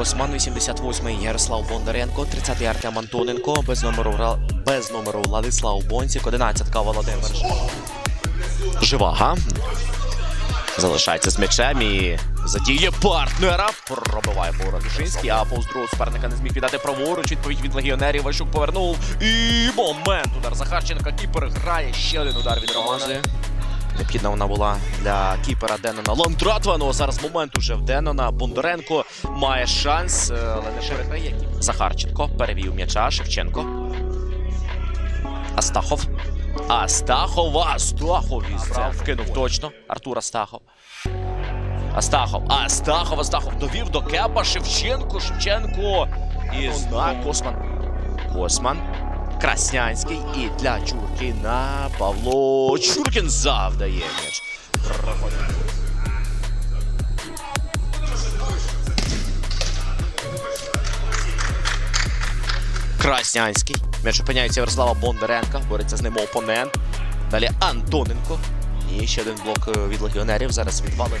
Косман, 88-й Ярослав Бондаренко, 30-й Артем Антоненко, без номеру, без номеру Владислав Бонцік, 11-ка Володимир Живага. Залишається з м'ячем і задіє партнера. Пробиває поворот Вишинський, а повз другого суперника не зміг віддати праворуч. Відповідь від легіонерів. Ващук повернув. І момент. Удар Захарченка. Кіпер грає. Ще один удар від Романа. Необхідна вона була для кіпера Денона Ландратва. Ну зараз момент уже в Денона. Бондаренко має шанс, е, але не переграє. Захарченко перевів м'яча. Шевченко. Астахов. Астахов, Астахов візце. Вкинув точно. Артур Астахов. Астахов. Астахов, Астахов довів до Кепа Шевченко. Шевченко. І знак Косман. Косман. Краснянський. І для Чуркіна Павло Чуркін завдає м'яч. Краснянський. М'яч опиняється Ярослава Бондаренка. Бореться з ним опонент. Далі Антоненко. І ще один блок е, від легіонерів. Зараз відвалить.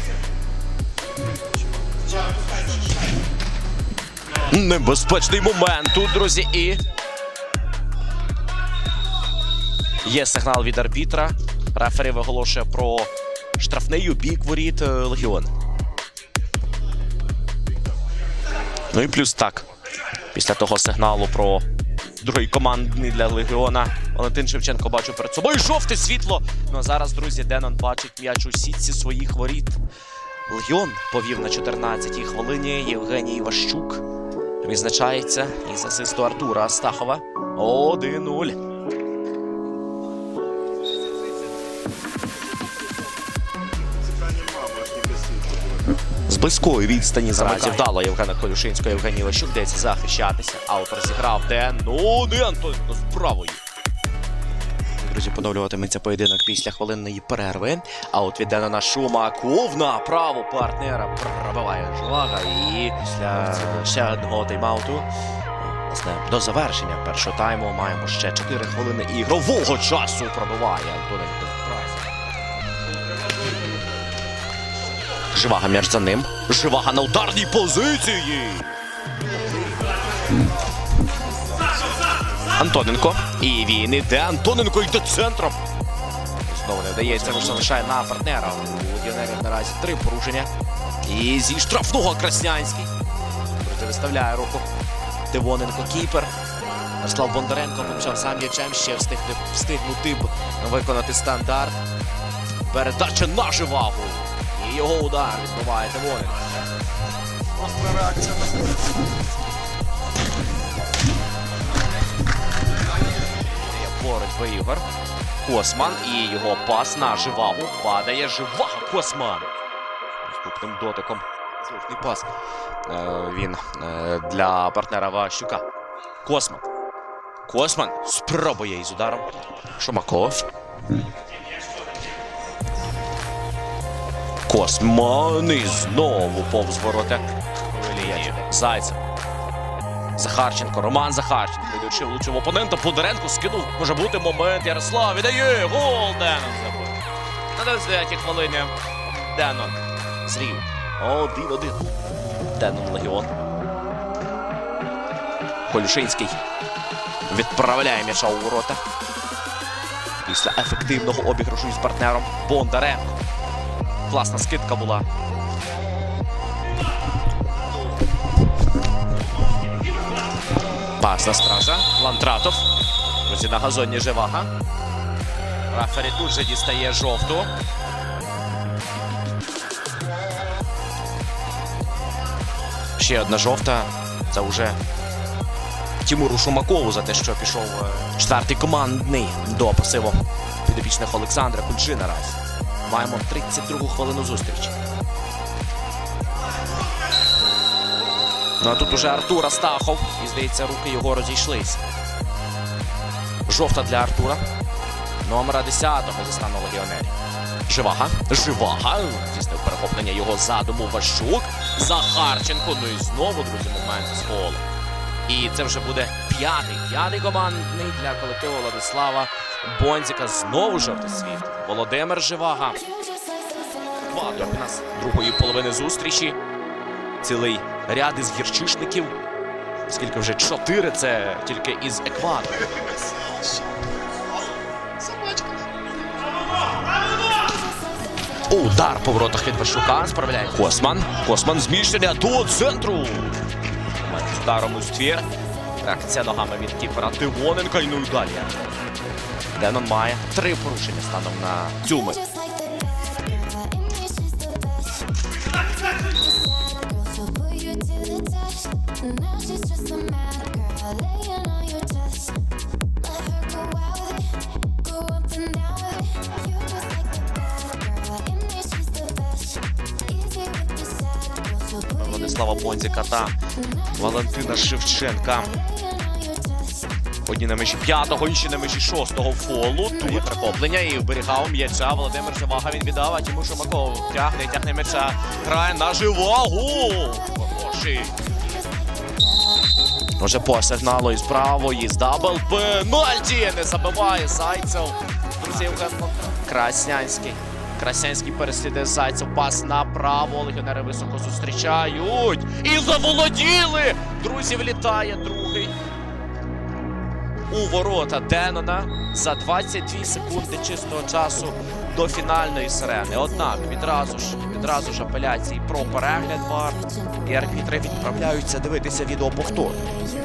Небезпечний момент тут, друзі, і. Є сигнал від арбітра. Рефері виголошує про штрафний бік воріт е, Легіон. Ну і плюс так. Після того сигналу про другий командний для Легіона. Валентин Шевченко бачу перед собою. Жовте світло. Ну а зараз, друзі, Денон бачить м'яч у сітці своїх воріт. Легіон повів на 14-й хвилині Євгеній Іващук. Відзначається із асисту Артура Астахова. 1-0. Близької відстані наразі вдало Євгена Колюшинського Євгеній Лещук дається захищатися. Аут розіграв Ден. Ну, не Антоненко з правої. Друзі, поновлюватиметься поєдинок після хвилинної перерви. Аут від Денона Шумаков на право партнера пробиває Жвага. І після ще одного тайм-ауту. Власне, до завершення першого тайму маємо ще 4 хвилини ігрового часу. Пробиває Антоненко. Живага м'яч за ним. Живага на ударній позиції. Антоненко. І він іде. Антоненко йде центром. Знову не вдається, лише залишає на партнера. У легіонерів наразі три порушення. І зі штрафного Краснянський. Виставляє руку. Дивоненко кіпер. Ярослав Бондаренко почав сам м'ячем, ще встигнути б виконати стандарт. Передача на живагу. Його удар відбиває Дивоненко. Остра реакція на боротьба Ігор. Косман і його пас на живагу. Падає живага Косман. Наступним дотиком. Слушний пас. Е, він е, для партнера Ващука. Косман. Косман спробує із ударом. Шумаков. Косман знову повз ворота. Зайцев. Захарченко, Роман Захарченко, йдучи влучив опонента, Бондаренко скинув. Може бути момент. Ярослав віддає гол Денон забив. На 29-й хвилині Денон зрів. Один-один. Денон Легіон. Колюшинський відправляє м'яча у ворота. Після ефективного обіграшу із партнером Бондаренко. Класна скидка була. Пасна стража. Лантратов. Друзі, на газоні Живага. Рафері тут же дістає жовту. Ще одна жовта. Це вже Тимуру Шумакову за те, що пішов е, четвертий командний до пасиву підопічних Олександра Кульчи наразі. Маємо 32-гу хвилину зустрічі. Ну а тут уже Артур Астахов. І здається, руки його розійшлись. Жовта для Артура. Номера 10-го зі стану легіонерів. Живага. Живага. Здійснив перехоплення його задуму Ващук. Захарченко. Ну і знову, друзі, момент з голу. І це вже буде п'ятий. П'ятий командний для колективу Владислава Бонзіка. Знову жовтий світ. Володимир Живага. Квадр у нас другої половини зустрічі. цілий ряд із гірчишників. Скільки вже чотири, це тільки із екватору. Удар по воротах від Ващука справляє Косман. Косман зміщення до центру. Ударом у ствір. Реакція ногами від кіпера Тивоненка і ну і далі. Денон має три порушення станом на цю Владислава Бонзіка та Валентина Шевченка. Одні на межі п'ятого, інші на межі шостого фолу. Тут перехоплення і вберігав м'яча. Володимир Живага він віддав, а Тимур Шумаков тягне, тягне м'яча. Грає на живагу. Хороший. Уже по сигналу із правої, з дабл пенальті. Не забиває Зайцев. Друзі, Євген Краснянський. Краснянський переслідує Зайцев. Пас направо. Легіонери високо зустрічають. І заволоділи! Друзі, влітає другий у ворота Денона за 22 секунди чистого часу до фінальної сирени. Однак відразу ж відразу ж апеляції про перегляд вар і арбітри відправляються дивитися відеоповтор. You will